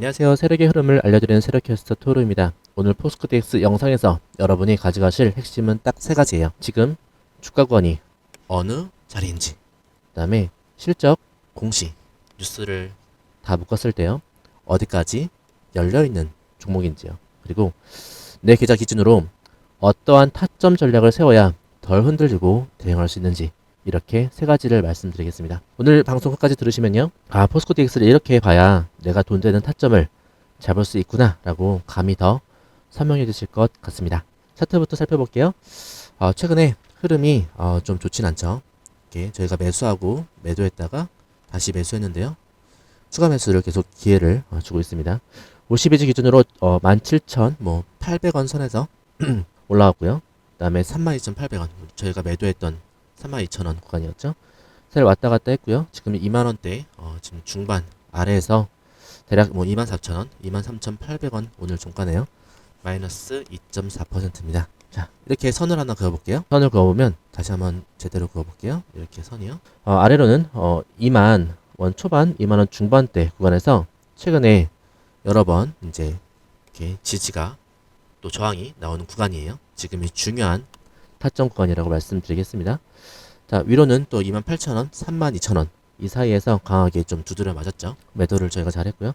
안녕하세요. 세력의 흐름을 알려드리는 세력캐스터 토르입니다. 오늘 포스코DX 영상에서 여러분이 가져가실 핵심은 딱 세 가지예요. 지금 주가 구간이 어느 자리인지, 그 다음에 실적, 공시, 뉴스를 다 묶었을 때요. 어디까지 열려 있는 종목인지요. 그리고 내 계좌 기준으로 어떠한 타점 전략을 세워야 덜 흔들리고 대응할 수 있는지 이렇게 세 가지를 말씀드리겠습니다. 오늘 방송 끝까지 들으시면요. 아, 포스코 DX를 이렇게 봐야 내가 돈 되는 타점을 잡을 수 있구나 라고 감이 더 선명해 지실 것 같습니다. 차트부터 살펴볼게요. 어, 최근에 흐름이 어, 좀 좋진 않죠. 이렇게 저희가 매수하고 매도했다가 다시 매수했는데요. 추가 매수를 계속 기회를 어, 주고 있습니다. 52주 기준으로 어, 17,000, 뭐 800원 선에서 올라왔고요. 그 다음에 32,800원 저희가 매도했던 32,000원 구간이었죠. 셀 왔다 갔다 했고요. 지금 2만원대 어, 지금 중반 아래에서 대략 뭐 24,000원, 23,800원 오늘 종가네요. 마이너스 2.4%입니다. 자, 이렇게 선을 하나 그어볼게요. 선을 그어보면 다시 한번 제대로 그어볼게요. 이렇게 선이요. 어, 아래로는 어, 2만 원 초반, 2만 원 중반대 구간에서 최근에 여러 번 이제 이렇게 지지가 또 저항이 나오는 구간이에요. 지금이 중요한 타점 구간이라고 말씀드리겠습니다. 자, 위로는 또 28,000원, 32,000원 이 사이에서 강하게 좀 두드려 맞았죠. 매도를 저희가 잘했고요.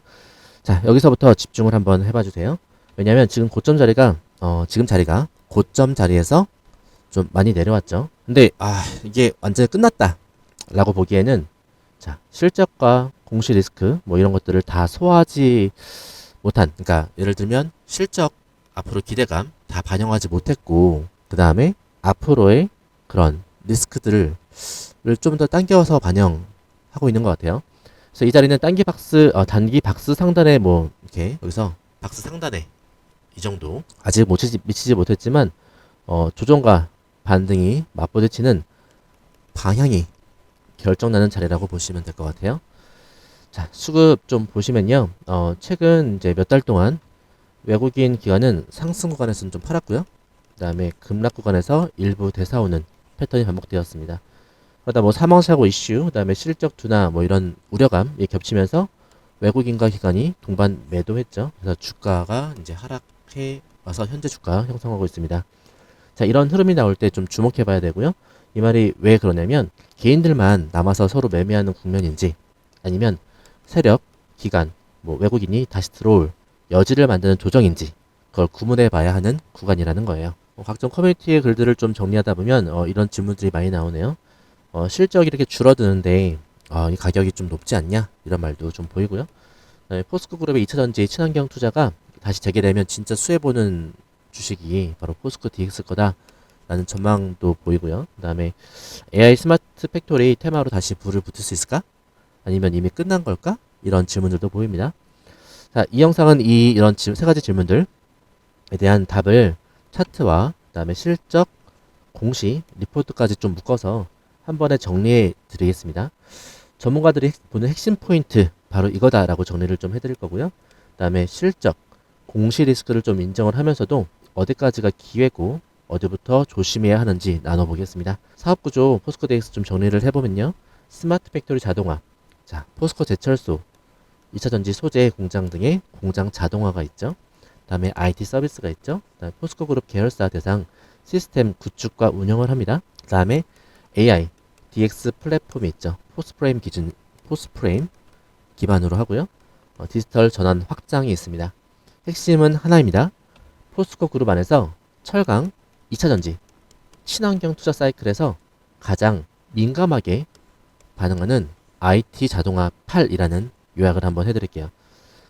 자, 여기서부터 집중을 한번 해봐 주세요. 왜냐면 지금 고점 자리가 어, 지금 자리가 고점 자리에서 좀 많이 내려왔죠. 근데 아, 이게 완전히 끝났다. 라고 보기에는 자, 실적과 공시 리스크 뭐 이런 것들을 다 소화하지 못한 그러니까 예를 들면 실적 앞으로 기대감 다 반영하지 못했고 그다음에 앞으로의 그런 리스크들을 좀 더 당겨서 반영하고 있는 것 같아요. 그래서 이 자리는 단기 박스, 어, 단기 박스 상단에 뭐 이렇게 여기서 박스 상단에 이 정도 아직 못 미치지, 미치지 못했지만 어, 조정과 반등이 맞부딪히는 방향이 결정나는 자리라고 보시면 될 것 같아요. 자, 수급 좀 보시면요. 어, 최근 이제 몇 달 동안 외국인 기관은 상승 구간에서는 좀 팔았고요. 그 다음에 급락 구간에서 일부 대사오는 패턴이 반복되었습니다. 그러다 뭐 사망사고 이슈, 그 다음에 실적 둔화 뭐 이런 우려감이 겹치면서 외국인과 기관이 동반 매도했죠. 그래서 주가가 이제 하락해 와서 현재 주가 형성하고 있습니다. 자, 이런 흐름이 나올 때 좀 주목해 봐야 되고요. 이 말이 왜 그러냐면 개인들만 남아서 서로 매매하는 국면인지 아니면 세력, 기관, 뭐 외국인이 다시 들어올 여지를 만드는 조정인지 그걸 구분해 봐야 하는 구간이라는 거예요. 어, 각종 커뮤니티의 글들을 좀 정리하다 보면 어, 이런 질문들이 많이 나오네요. 어, 실적이 이렇게 줄어드는데 어, 이 가격이 좀 높지 않냐 이런 말도 좀 보이고요. 네, 포스코 그룹의 2차전지 친환경 투자가 다시 재개되면 진짜 수혜보는 주식이 바로 포스코 DX 거다라는 전망도 보이고요. 그 다음에 AI 스마트 팩토리 테마로 다시 불을 붙일 수 있을까? 아니면 이미 끝난 걸까? 이런 질문들도 보입니다. 자, 이 영상은 이 이런 질- 세 가지 질문들에 대한 답을 차트와 그다음에 실적, 공시, 리포트까지 좀 묶어서 한 번에 정리해 드리겠습니다. 전문가들이 핵- 보는 핵심 포인트 바로 이거다라고 정리를 좀 해드릴 거고요. 그다음에 실적, 공시 리스크를 좀 인정을 하면서도 어디까지가 기회고 어디부터 조심해야 하는지 나눠보겠습니다. 사업 구조 포스코 DX 좀 정리를 해보면요. 스마트 팩토리 자동화, 자 포스코 제철소, 2차 전지 소재 공장 등의 공장 자동화가 있죠. 다음에 IT 서비스가 있죠. 그다음에 포스코 그룹 계열사 대상 시스템 구축과 운영을 합니다. 그 다음에 AI, DX 플랫폼이 있죠. 포스프레임 기준, 포스프레임 기반으로 하고요. 어, 디지털 전환 확장이 있습니다. 핵심은 하나입니다. 포스코 그룹 안에서 철강, 2차 전지, 친환경 투자 사이클에서 가장 민감하게 반응하는 IT 자동화 8이라는 요약을 한번 해드릴게요.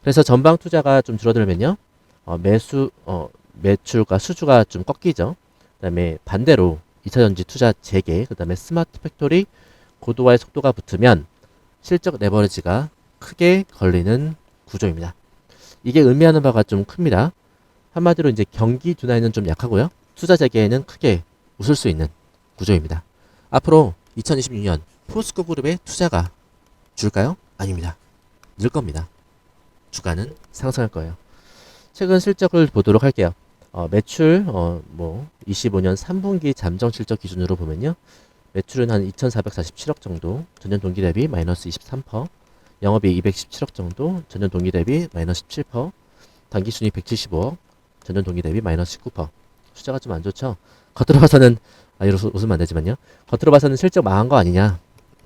그래서 전방 투자가 좀 줄어들면요, 어, 매수, 어, 매출과 수주가 좀 꺾이죠. 그다음에 반대로 2차 전지 투자 재개, 그다음에 스마트 팩토리 고도화의 속도가 붙으면 실적 레버리지가 크게 걸리는 구조입니다. 이게 의미하는 바가 좀 큽니다. 한마디로 이제 경기 둔화에는 좀 약하고요. 투자 재개에는 크게 웃을 수 있는 구조입니다. 앞으로 2026년 포스코 그룹의 투자가 줄까요? 아닙니다. 늘 겁니다. 주가는 상승할 거예요. 최근 실적을 보도록 할게요. 어, 매출 어, 뭐 25년 3분기 잠정 실적 기준으로 보면요. 매출은 한 2,447억 정도, 전년 동기 대비 마이너스 23%, 영업이익 217억 정도, 전년 동기 대비 마이너스 17%, 단기 순이익 175억, 전년 동기 대비 마이너스 19%. 숫자가 좀 안 좋죠? 겉으로 봐서는, 아, 이러 웃으면 안 되지만요. 겉으로 봐서는 실적 망한 거 아니냐.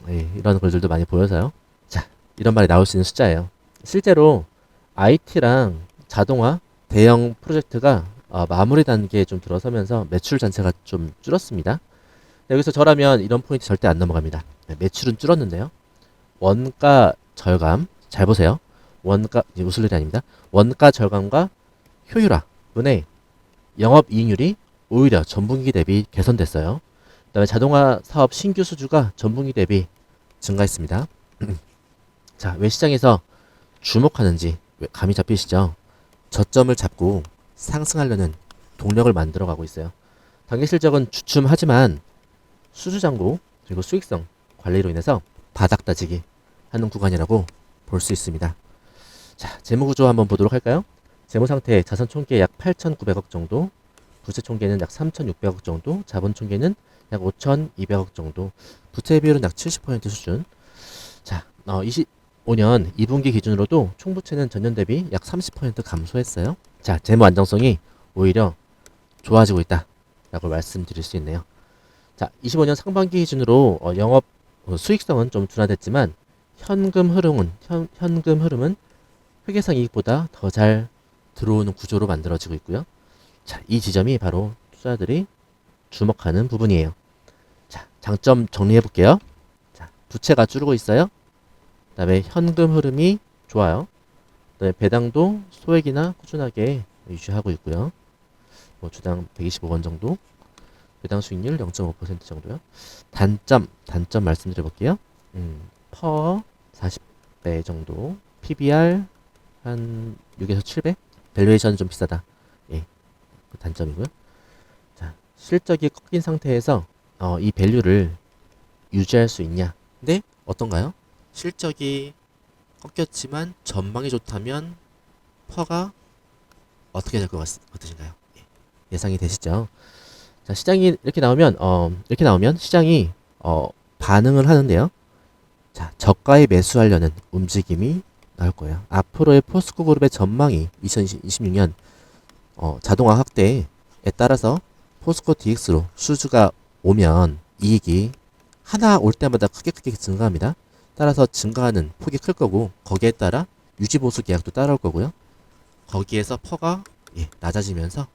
예, 이런 글들도 많이 보여서요. 자, 이런 말이 나올 수 있는 숫자예요. 실제로 IT랑 자동화 대형 프로젝트가 어, 마무리 단계에 좀 들어서면서 매출 자체가 좀 줄었습니다. 네, 여기서 저라면 이런 포인트 절대 안 넘어갑니다. 네, 매출은 줄었는데요. 원가 절감, 잘 보세요. 원가, 웃을 일이 아닙니다. 원가 절감과 효율화 때문에 영업 이익률이 오히려 전분기 대비 개선됐어요. 그 다음에 자동화 사업 신규 수주가 전분기 대비 증가했습니다. 자, 왜 시장에서 주목하는지 왜 감이 잡히시죠? 저점을 잡고 상승하려는 동력을 만들어 가고 있어요. 단기 실적은 주춤하지만 수주장고 그리고 수익성 관리로 인해서 바닥 다지기 하는 구간이라고 볼 수 있습니다. 자, 재무 구조 한번 보도록 할까요? 재무 상태 자산 총계 약 8,900억 정도, 부채 총계는 약 3,600억 정도, 자본 총계는 약 5,200억 정도, 부채 비율은 약 70% 수준. 자, 어, 25년 2분기 기준으로도 총부채는 전년 대비 약 30% 감소했어요. 자, 재무 안정성이 오히려 좋아지고 있다 라고 말씀드릴 수 있네요. 자, 25년 상반기 기준으로 어, 영업 어, 수익성은 좀 둔화됐지만 현금 흐름은 현, 현금 흐름은 회계상 이익보다 더 잘 들어오는 구조로 만들어지고 있고요. 자, 이 지점이 바로 투자들이 주목하는 부분이에요. 자, 장점 정리해 볼게요. 자, 부채가 줄고 있어요. 그다음에 현금 흐름이 좋아요. 그다음에 배당도 소액이나 꾸준하게 유지하고 있고요. 뭐 주당 125원 정도. 배당 수익률 0.5% 정도요. 단점, 단점 말씀드려 볼게요. 음, 퍼 40배 정도. PBR 한 6에서 7배? 밸류에이션은 좀 비싸다. 예. 그 단점이고요. 자, 실적이 꺾인 상태에서 어, 이 밸류를 유지할 수 있냐? 근데 어떤가요? 실적이 꺾였지만 전망이 좋다면 퍼가 어떻게 될 것 같으신가요? 예. 예상이 되시죠? 자, 시장이 이렇게 나오면 어, 이렇게 나오면 시장이 어, 반응을 하는데요. 자, 저가에 매수하려는 움직임이 나올 거예요. 앞으로의 포스코 그룹의 전망이 2026년 어, 자동화 확대에 따라서 포스코 DX로 수주가 오면 이익이 하나 올 때마다 크게 크게 증가합니다. 따라서 증가하는 폭이 클 거고 거기에 따라 유지보수 계약도 따라올 거고요. 거기에서 퍼가 예, 낮아지면서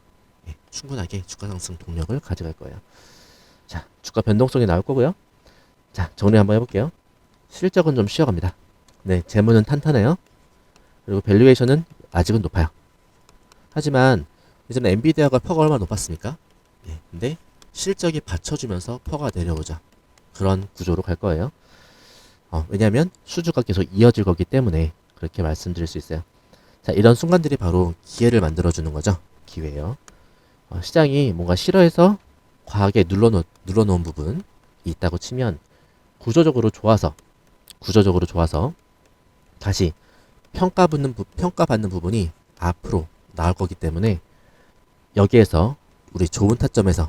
예, 충분하게 주가 상승 동력을 가져갈 거예요. 자, 주가 변동성이 나올 거고요. 자, 정리 한번 해볼게요. 실적은 좀 쉬어갑니다. 네, 재무는 탄탄해요. 그리고 밸류에이션은 아직은 높아요. 하지만 이제는 엔비디아가 퍼가 얼마나 높았습니까? 예, 근데 실적이 받쳐주면서 퍼가 내려오죠. 그런 구조로 갈 거예요. 어, 왜냐하면 수주가 계속 이어질 거기 때문에 그렇게 말씀드릴 수 있어요. 자, 이런 순간들이 바로 기회를 만들어주는 거죠. 기회예요. 어, 시장이 뭔가 싫어해서 과하게 눌러놓, 눌러놓은 부분이 있다고 치면 구조적으로 좋아서 구조적으로 좋아서 다시 평가받는, 부, 평가받는 부분이 앞으로 나올 거기 때문에 여기에서 우리 좋은 타점에서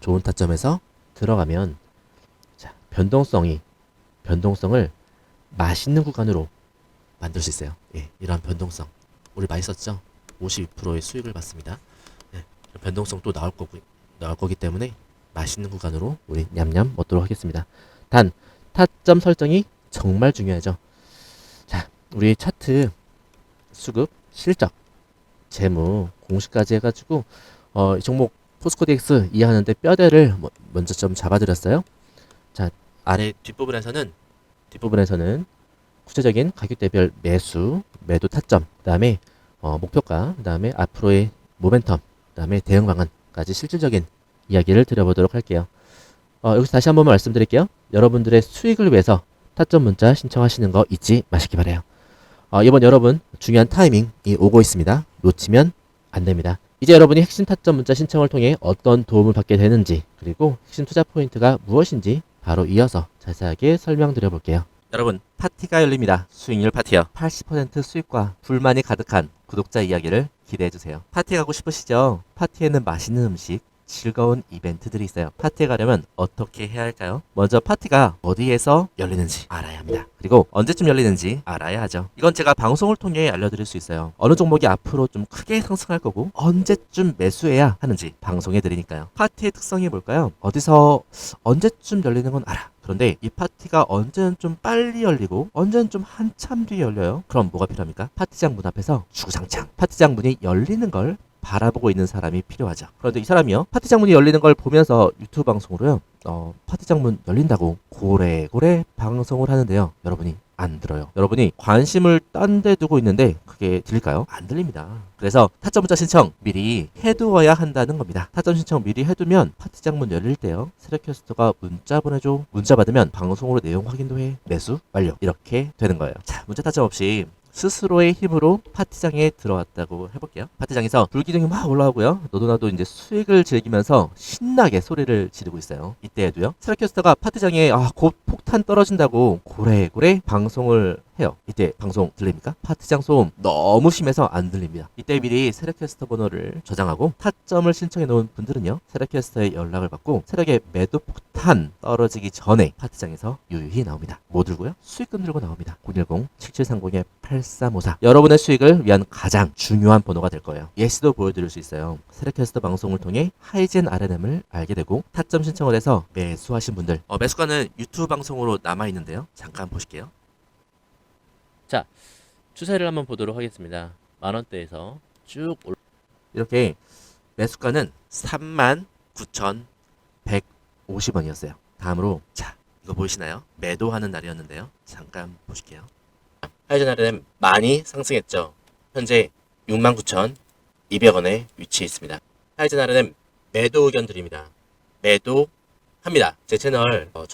좋은 타점에서 들어가면 자, 변동성이 변동성을 맛있는 구간으로 만들 수 있어요. 예, 이러한 변동성. 우리 많이 썼죠? 52%의 수익을 받습니다. 예, 변동성 또 나올 거고 나올 거기 때문에 맛있는 구간으로 우리 냠냠 먹도록 하겠습니다. 단 타점 설정이 정말 중요하죠. 자, 우리 차트 수급, 실적, 재무, 공시까지 해가지고 어, 이 종목 포스코DX 이해하는데 뼈대를 뭐- 먼저 좀 잡아드렸어요. 자, 아래 뒷부분에서는 뒷부분에서는 구체적인 가격 대별 매수, 매도 타점, 그 다음에 어, 목표가, 그 다음에 앞으로의 모멘텀, 그 다음에 대응 방안까지 실질적인 이야기를 드려보도록 할게요. 어, 여기서 다시 한번 말씀드릴게요. 여러분들의 수익을 위해서 타점 문자 신청하시는 거 잊지 마시기 바래요. 어, 이번 여러분 중요한 타이밍이 오고 있습니다. 놓치면 안 됩니다. 이제 여러분이 핵심 타점 문자 신청을 통해 어떤 도움을 받게 되는지 그리고 핵심 투자 포인트가 무엇인지 바로 이어서 자세하게 설명드려 볼게요. 여러분 파티가 열립니다. 수익률 파티요. 80% 수익과 불만이 가득한 구독자 이야기를 기대해 주세요. 파티 가고 싶으시죠? 파티에는 맛있는 음식, 즐거운 이벤트들이 있어요. 파티에 가려면 어떻게 해야 할까요? 먼저 파티가 어디에서 열리는지 알아야 합니다. 그리고 언제쯤 열리는지 알아야 하죠. 이건 제가 방송을 통해 알려드릴 수 있어요. 어느 종목이 앞으로 좀 크게 상승할 거고 언제쯤 매수해야 하는지 방송해 드리니까요. 파티의 특성이 뭘까요? 어디서 언제쯤 열리는 건 알아. 그런데 이 파티가 언제는 좀 빨리 열리고 언제는 좀 한참 뒤에 열려요. 그럼 뭐가 필요합니까? 파티장 문 앞에서 주구장창 파티장 문이 열리는 걸 바라보고 있는 사람이 필요하죠. 그런데 이 사람이요. 파티 장 문이 열리는 걸 보면서 유튜브 방송으로요. 어, 파티 장 문 열린다고 고래고래 방송을 하는데요. 여러분이 안 들어요. 여러분이 관심을 딴 데 두고 있는데 그게 들릴까요? 안 들립니다. 그래서 타점 문자 신청 미리 해두어야 한다는 겁니다. 타점 신청 미리 해두면 파티장 문 열릴 때요. 세레캐스터가 문자 보내줘. 문자 받으면 방송으로 내용 확인도 해. 매수 완료. 이렇게 되는 거예요. 자, 문자 타점 없이 스스로의 힘으로 파티장에 들어왔다고 해볼게요. 파티장에서 불기둥이 막 올라오고요. 너도 나도 이제 수익을 즐기면서 신나게 소리를 지르고 있어요. 이때에도요. 세라캐스터가 파티장에 아, 곧 폭탄 떨어진다고 고래고래 방송을 해요. 이때 방송 들립니까? 파티장 소음 너무 심해서 안 들립니다. 이때 미리 세라캐스터 번호를 저장하고 타점을 신청해 놓은 분들은요. 세라캐스터의 연락을 받고 세력의 매도 폭탄 떨어지기 전에 파티장에서 유유히 나옵니다. 뭐 들고요? 수익금 들고 나옵니다. 010-7730-8354 여러분의 수익을 위한 가장 중요한 번호가 될 거예요. 예시도 보여드릴 수 있어요. 세력캐스터 방송을 통해 하이젠 RNM을 알게 되고 타점 신청을 해서 매수하신 분들 어, 매수가는 유튜브 방송으로 남아있는데요. 잠깐 보실게요. 자, 추세를 한번 보도록 하겠습니다. 만 원대에서 쭉 올... 이렇게 매수가는 39,150원이었어요. 다음으로 자, 이거 보이시나요? 매도하는 날이었는데요. 잠깐 보실게요. 하이젠 RNM 많이 상승했죠. 현재 69,200원에 위치해 있습니다. 하이젠 RNM 매도 의견 드립니다. 매도합니다. 제 채널 어, 예,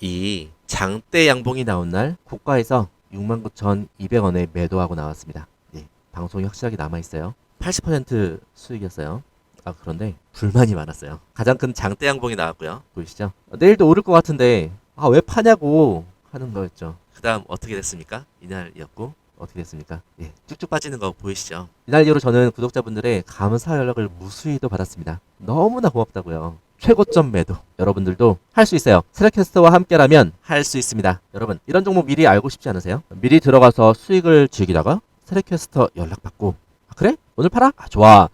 이 장대 양봉이 나온 날 고가에서 69,200원에 매도하고 나왔습니다. 예, 방송이 확실하게 남아있어요. 80% 수익이었어요. 아, 그런데 불만이 많았어요. 가장 큰 장대 양봉이 나왔고요. 보이시죠? 어, 내일도 오를 것 같은데, 아, 왜 파냐고 하는 거였죠. 그 다음 어떻게 됐습니까? 이날이었고, 어떻게 됐습니까? 예, 쭉쭉 빠지는 거 보이시죠? 이날 이후로 저는 구독자분들의 감사 연락을 무수히도 받았습니다. 너무나 고맙다고요. 최고점 매도. 여러분들도 할 수 있어요. 세력캐스터와 함께라면 할 수 있습니다. 여러분, 이런 종목 미리 알고 싶지 않으세요? 미리 들어가서 수익을 즐기다가 세력캐스터 연락받고, 아, 그래? 오늘 팔아? 아, 좋아.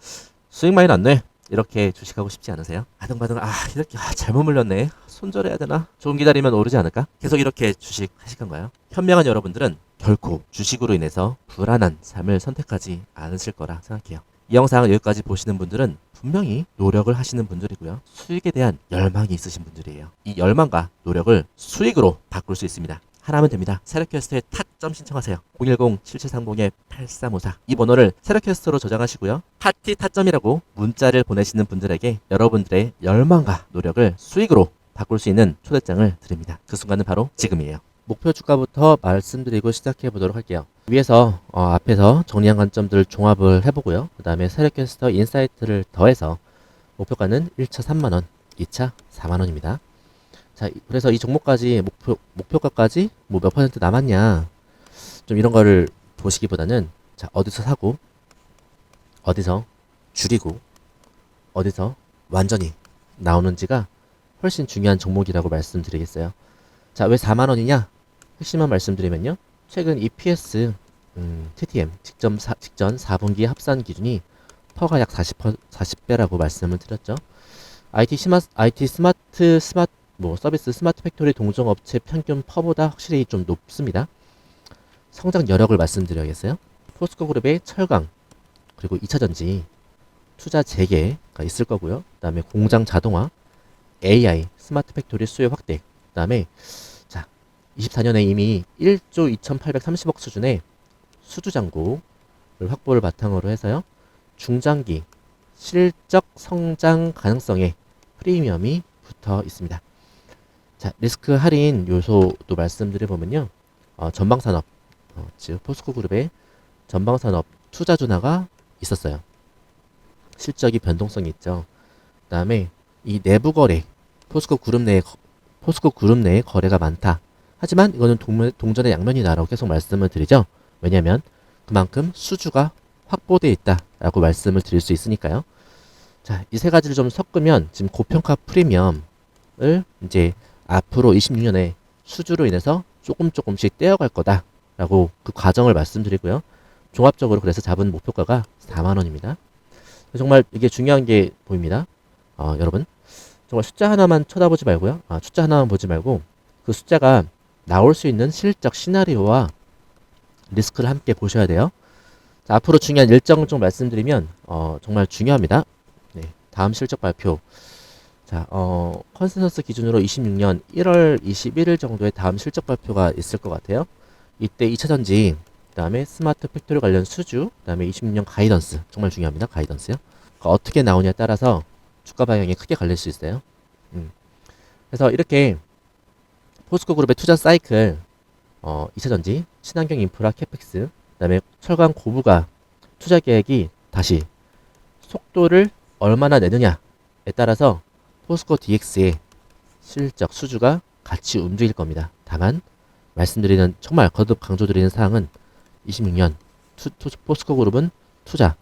수익 많이 났네. 이렇게 주식하고 싶지 않으세요? 아등바등, 아, 이렇게, 아, 잘못 물렸네. 손절해야 되나? 조금 기다리면 오르지 않을까? 계속 이렇게 주식 하실 건가요? 현명한 여러분들은 결코 주식으로 인해서 불안한 삶을 선택하지 않으실 거라 생각해요. 이 영상 여기까지 보시는 분들은 분명히 노력을 하시는 분들이고요. 수익에 대한 열망이 있으신 분들이에요. 이 열망과 노력을 수익으로 바꿀 수 있습니다. 하나면 됩니다. 세력캐스터에 타점 신청하세요. 010-7730-8354 이 번호를 세력캐스터로 저장하시고요. 파티 타점이라고 문자를 보내시는 분들에게 여러분들의 열망과 노력을 수익으로 바꿀 수 있는 초대장을 드립니다. 그 순간은 바로 지금이에요. 목표 주가부터 말씀드리고 시작해 보도록 할게요. 위에서 어, 앞에서 정리한 관점들 종합을 해보고요. 그 다음에 세력캐스터 인사이트를 더해서 목표가는 1차 3만원, 2차 4만원입니다. 자, 그래서 이 종목까지 목표, 목표가까지 뭐 몇 퍼센트 남았냐. 좀 이런 거를 보시기보다는 자, 어디서 사고, 어디서 줄이고, 어디서 완전히 나오는지가 훨씬 중요한 종목이라고 말씀드리겠어요. 자, 왜 4만원이냐? 핵심만 말씀드리면요. 최근 EPS, 음, TTM, 직전, 사, 직전 4분기 합산 기준이 퍼가 약 40, 40배라고 말씀을 드렸죠. IT 스마트, IT 스마트, 스마트, 뭐, 서비스 스마트 팩토리 동종 업체 평균 퍼보다 확실히 좀 높습니다. 성장 여력을 말씀드려야겠어요. 포스코 그룹의 철강, 그리고 2차전지, 투자 재개가 있을 거고요. 그 다음에 공장 자동화, AI, 스마트 팩토리 수요 확대, 그 다음에 24년에 이미 1조 2830억 수준의 수주장고를 확보를 바탕으로 해서요. 중장기 실적 성장 가능성에 프리미엄이 붙어 있습니다. 자, 리스크 할인 요소도 말씀드려보면요. 어, 전방산업, 어, 즉 포스코 그룹의 전방산업 투자 준화가 있었어요. 실적이 변동성이 있죠. 그 다음에 이 내부 거래, 포스코 그룹 내 포스코 그룹 내에 거래가 많다. 하지만 이거는 동, 동전의 양면이다라고 계속 말씀을 드리죠. 왜냐하면 그만큼 수주가 확보되어 있다라고 말씀을 드릴 수 있으니까요. 자, 이 세 가지를 좀 섞으면 지금 고평가 프리미엄을 이제 앞으로 26년에 수주로 인해서 조금 조금씩 떼어갈 거다라고 그 과정을 말씀드리고요. 종합적으로 그래서 잡은 목표가가 4만 원입니다. 정말 이게 중요한 게 보입니다. 어, 여러분 정말 숫자 하나만 쳐다보지 말고요. 아, 숫자 하나만 보지 말고 그 숫자가 나올 수 있는 실적 시나리오와 리스크를 함께 보셔야 돼요. 자, 앞으로 중요한 일정을 좀 말씀드리면 어, 정말 중요합니다. 네, 다음 실적 발표. 자, 어, 컨센서스 기준으로 26년 1월 21일 정도에 다음 실적 발표가 있을 것 같아요. 이때 2차 전지, 그 다음에 스마트 팩토리 관련 수주, 그 다음에 26년 가이던스 정말 중요합니다. 가이던스요. 그러니까 어떻게 나오냐에 따라서 주가 방향이 크게 갈릴 수 있어요. 음. 그래서 이렇게 포스코 그룹의 투자 사이클, 어, 2차 전지, 친환경 인프라 캐펙스, 그 다음에 철강 고부가 투자 계획이 다시 속도를 얼마나 내느냐에 따라서 포스코 DX의 실적 수주가 같이 움직일 겁니다. 다만 말씀드리는 정말 거듭 강조드리는 사항은 26년 투, 투, 포스코 그룹은 투자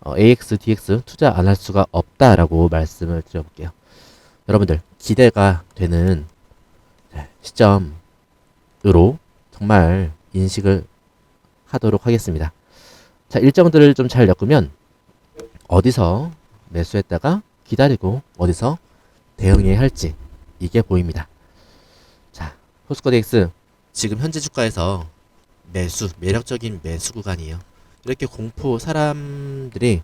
어, AX, DX 투자 안 할 수가 없다라고 말씀을 드려볼게요. 여러분들 기대가 되는 네, 시점으로 정말 인식을 하도록 하겠습니다. 자, 일정들을 좀 잘 엮으면 어디서 매수했다가 기다리고 어디서 대응해야 할지 이게 보입니다. 자, 포스코 DX 지금 현재 주가에서 매수, 매력적인 매수 구간이에요. 이렇게 공포 사람들이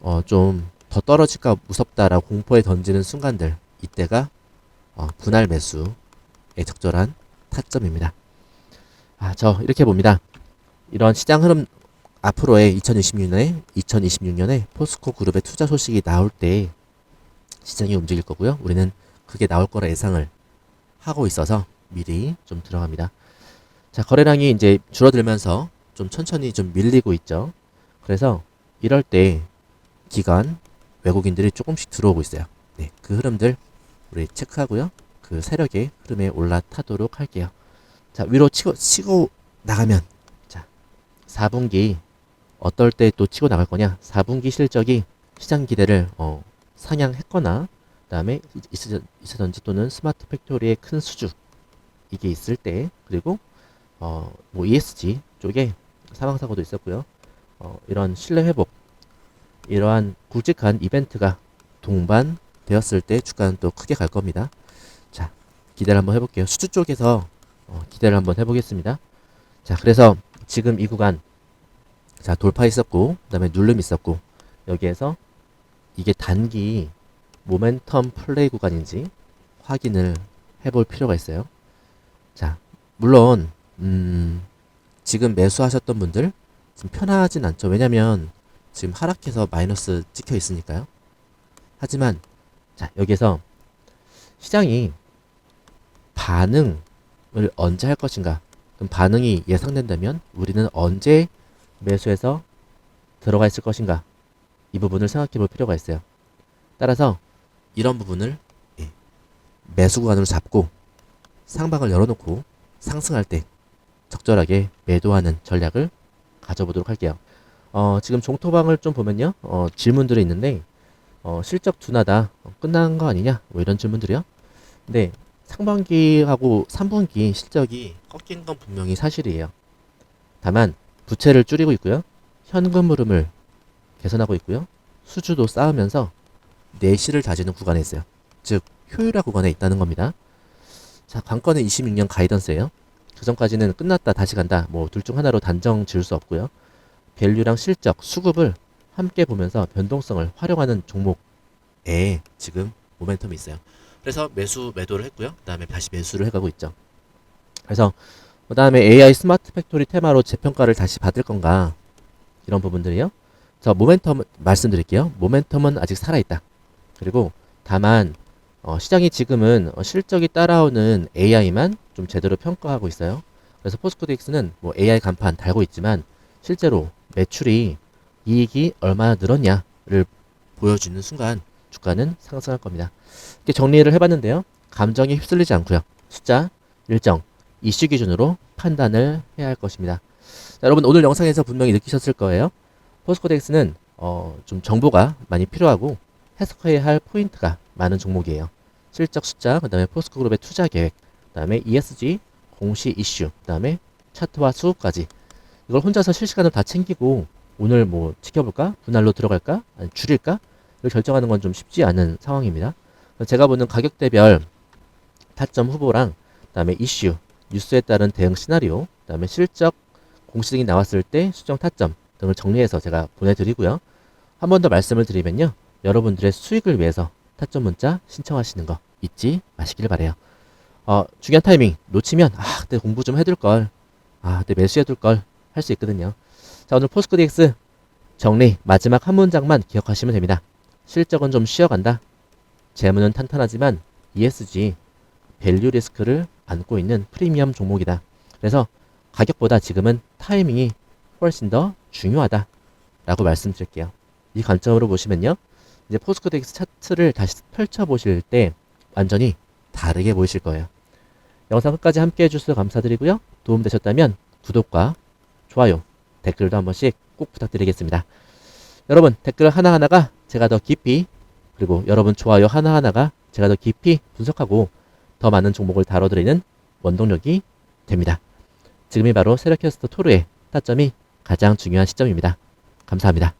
어, 좀 더 떨어질까 무섭다라고 공포에 던지는 순간들 이때가 어, 분할 매수에 적절한 타점입니다. 아, 저 이렇게 봅니다. 이런 시장 흐름 앞으로의 2026년에 2026년에 포스코 그룹의 투자 소식이 나올 때 시장이 움직일 거고요. 우리는 그게 나올 거라 예상을 하고 있어서 미리 좀 들어갑니다. 자, 거래량이 이제 줄어들면서 좀 천천히 좀 밀리고 있죠. 그래서 이럴 때 기관 외국인들이 조금씩 들어오고 있어요. 네, 그 흐름들 우리 체크하고요. 그 세력의 흐름에 올라타도록 할게요. 자, 위로 치고 치고 나가면 자, 4분기 어떨 때 또 치고 나갈 거냐? 4분기 실적이 시장 기대를 어, 상향했거나 그 다음에 이사전지 또는 스마트 팩토리의 큰 수주 이게 있을 때 그리고 어, 뭐 ESG 쪽에 사망 사고도 있었고요. 어, 이런 신뢰 회복 이러한 굵직한 이벤트가 동반되었을 때 주가는 또 크게 갈 겁니다. 자, 기대를 한번 해볼게요. 수주 쪽에서 어, 기대를 한번 해보겠습니다. 자, 그래서 지금 이 구간 자 돌파 있었고 그 다음에 눌름 있었고 여기에서 이게 단기 모멘텀 플레이 구간인지 확인을 해볼 필요가 있어요. 자, 물론 음, 지금 매수하셨던 분들 지금 편하진 않죠. 왜냐면 지금 하락해서 마이너스 찍혀 있으니까요. 하지만 자 여기서 시장이 반응을 언제 할 것인가? 그럼 반응이 예상된다면 우리는 언제 매수해서 들어가 있을 것인가? 이 부분을 생각해 볼 필요가 있어요. 따라서 이런 부분을 예, 매수 구간으로 잡고 상방을 열어놓고 상승할 때 적절하게 매도하는 전략을 가져보도록 할게요. 어, 지금 종토방을 좀 보면요. 어, 질문들이 있는데 어, 실적 둔하다. 어, 끝난 거 아니냐? 뭐 이런 질문들이요. 근데 상반기하고 3분기 실적이 꺾인 건 분명히 사실이에요. 다만 부채를 줄이고 있고요. 현금 흐름을 개선하고 있고요. 수주도 쌓으면서 내실을 다지는 구간에 있어요. 즉 효율화 구간에 있다는 겁니다. 자, 관건은 26년 가이던스예요. 그 전까지는 끝났다 다시 간다 뭐 둘 중 하나로 단정 지을 수 없고요. 밸류랑 실적, 수급을 함께 보면서 변동성을 활용하는 종목에 지금 모멘텀이 있어요. 그래서 매수 매도를 했고요. 그 다음에 다시 매수를 해가고 있죠. 그래서 그 다음에 AI 스마트 팩토리 테마로 재평가를 다시 받을 건가 이런 부분들이요. 저 모멘텀 말씀드릴게요. 모멘텀은 아직 살아있다. 그리고 다만 어, 시장이 지금은 어, 실적이 따라오는 AI만 좀 제대로 평가하고 있어요. 그래서 포스코덱스는 뭐 AI 간판 달고 있지만 실제로 매출이 이익이 얼마나 늘었냐를 보여주는 순간 주가는 상승할 겁니다. 이렇게 정리를 해봤는데요. 감정에 휩쓸리지 않고요. 숫자, 일정, 이슈 기준으로 판단을 해야 할 것입니다. 자, 여러분 오늘 영상에서 분명히 느끼셨을 거예요. 포스코덱스는 어, 좀 정보가 많이 필요하고 해석해야 할 포인트가 많은 종목이에요. 실적 숫자, 그 다음에 포스코 그룹의 투자 계획, 그 다음에 ESG, 공시 이슈, 그 다음에 차트와 수급까지 이걸 혼자서 실시간으로 다 챙기고 오늘 뭐 지켜볼까? 분할로 들어갈까? 아니 줄일까? 이걸 결정하는 건 좀 쉽지 않은 상황입니다. 제가 보는 가격대별 타점 후보랑 그다음에 이슈, 뉴스에 따른 대응 시나리오, 그다음에 실적 공시등이 나왔을 때 수정 타점 등을 정리해서 제가 보내드리고요. 한 번 더 말씀을 드리면요. 여러분들의 수익을 위해서 타점 문자 신청하시는 거 잊지 마시길 바래요. 어, 중요한 타이밍 놓치면 아 그때 공부 좀 해둘 걸, 아 그때 매수해둘 걸 할 수 있거든요. 자 오늘 포스코 DX 정리 마지막 한 문장만 기억하시면 됩니다. 실적은 좀 쉬어간다. 재무는 탄탄하지만 ESG 밸류 리스크를 안고 있는 프리미엄 종목이다. 그래서 가격보다 지금은 타이밍이 훨씬 더 중요하다. 라고 말씀드릴게요. 이 관점으로 보시면요. 이제 포스코 덱스 차트를 다시 펼쳐 보실 때 완전히 다르게 보이실 거예요. 영상 끝까지 함께 해주셔서 감사드리고요. 도움되셨다면 구독과 좋아요, 댓글도 한 번씩 꼭 부탁드리겠습니다. 여러분, 댓글 하나하나가 제가 더 깊이, 그리고 여러분 좋아요 하나하나가 제가 더 깊이 분석하고 더 많은 종목을 다뤄드리는 원동력이 됩니다. 지금이 바로 세력캐스터 토르의 타점이 가장 중요한 시점입니다. 감사합니다.